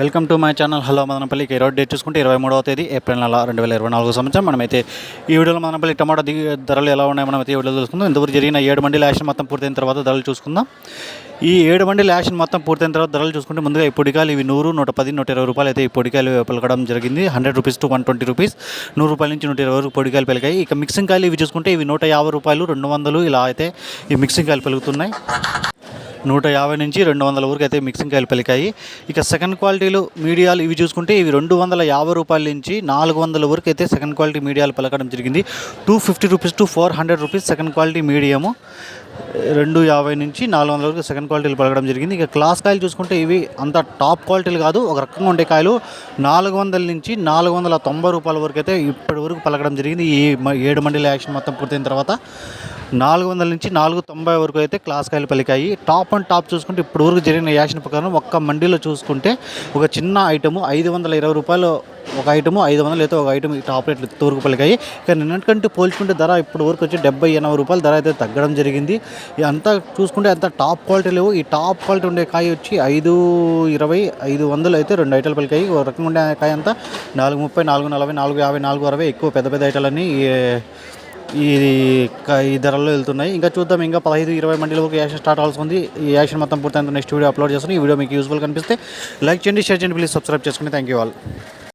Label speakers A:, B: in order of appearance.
A: Welcome to my channel. Hello Madanapalle ఈ date చూసుకుంటే ఇరవై మూడవ తేదీ ఏప్రిల్ నెల రెండు వేల ఇరవై నాలుగు సంవత్సరం. మనమైతే ఈ వీడియోలో మదనపల్లి టమాటా దిగు ధరలు ఎలా ఉన్నాయి మనం అయితే ఈ వీడియోలో చూసుకుందాం ఇంతవరకు జరిగిన ఏడు మండీల యాక్షన్ మొత్తం పూర్తయిన తర్వాత ధరలు చూసుకుందాం. ఈ ఏడు మండీల యాక్షన్ మొత్తం పూర్తయిన తర్వాత ధరలు చూసుకుంటే ముందుగా ఈ పొడికాయలు ఇవి నూరు నూట పది నూట ఇరవై రూపాయలు అయితే ఈ పొడికాయలు పలకడం జరిగింది. Hundred rupees to one twenty rupees నూరు రూపాయల నుంచి నూట ఇరవై వరకు పొడికాయలు పెరిగాయి. ఇక మిక్సింగ్ కాయలు ఇవి చూసుకుంటే ఇవి నూట యాభై రూపాయలు రెండు వందలు ఇలా అయితే ఈ మిక్సింగ్ కాయలు పెరుగుతున్నాయి. నూట యాభై నుంచి రెండు వందల వరకు అయితే మిక్సింగ్ కాయలు పలికాయి. ఇక సెకండ్ క్వాలిటీలు మీడియాలు ఇవి చూసుకుంటే ఇవి రెండు వందల యాభై రూపాయల నుంచి నాలుగు వందల వరకు అయితే సెకండ్ క్వాలిటీ మీడియాలు పలకడం జరిగింది. Two fifty rupees to four hundred rupees second quality medium. రెండు యాభై నుంచి నాలుగు వందల వరకు సెకండ్ క్వాలిటీలు పలకడం జరిగింది. ఇక క్లాస్ కాయలు చూసుకుంటే ఇవి అంత టాప్ క్వాలిటీలు కాదు ఒక రకంగా ఉండే కాయలు. నాలుగు వందల నుంచి నాలుగు వందల తొంభై రూపాయల వరకు అయితే ఇప్పటి వరకు పలకడం జరిగింది. ఈ మ- ఏడు మండల యాక్షన్ మొత్తం పూర్తయిన తర్వాత నాలుగు వందల నుంచి నాలుగు తొంభై వరకు అయితే క్లాస్ కాయలు పలికాయి. టాప్ అండ్ టాప్ చూసుకుంటే ఇప్పుడు వరకు జరిగిన యాక్షన్ ప్రకారం ఒక్క మండీలో చూసుకుంటే ఒక చిన్న ఐటము ఐదు వందల ఇరవై రూపాయలు ఒక ఐటము ఐదు వందలు అయితే ఒక ఐటమ్ టాప్ రేట్లు తూరుకు పలికాయి. ఇక నిన్నటికంటే పోల్చుకుంటే ధర ఇప్పుడు వరకు వచ్చి డెబ్బై ఎనభై రూపాయల ధర అయితే తగ్గడం జరిగింది. ఇది అంతా చూసుకుంటే అంత టాప్ క్వాలిటీ లేవు. ఈ టాప్ క్వాలిటీ ఉండే కాయ వచ్చి ఐదు ఇరవై ఐదు వందలు అయితే రెండు ఐటలు పలికాయి. ఒక రకంగా ఉండే కాయ అంతా నాలుగు ముప్పై నాలుగు నలభై నాలుగు యాభై నాలుగు అరవై ఎక్కువ పెద్ద పెద్ద ఐటలన్నీ ఈ ఈ ధరల్లో వెళ్తున్నాయి. ఇంకా చూద్దాం. ఇంకా పదహైదు ఇరవై మండల ఒక యాక్షన్ స్టార్ట్ అవ్వాల్సి ఉంది. ఈ యాక్షన్ మొత్తం పూర్తయిన నెక్స్ట్ వీడియో అప్లోడ్ చేస్తాను. ఈ వీడియో మీకు యూస్ఫుల్ కనిపిస్తే లైక్ చేయండి షేర్ చేయండి. ప్లీజ్ సబ్స్క్రైబ్ చేసుకోండి థ్యాంక్ యూ ఆల్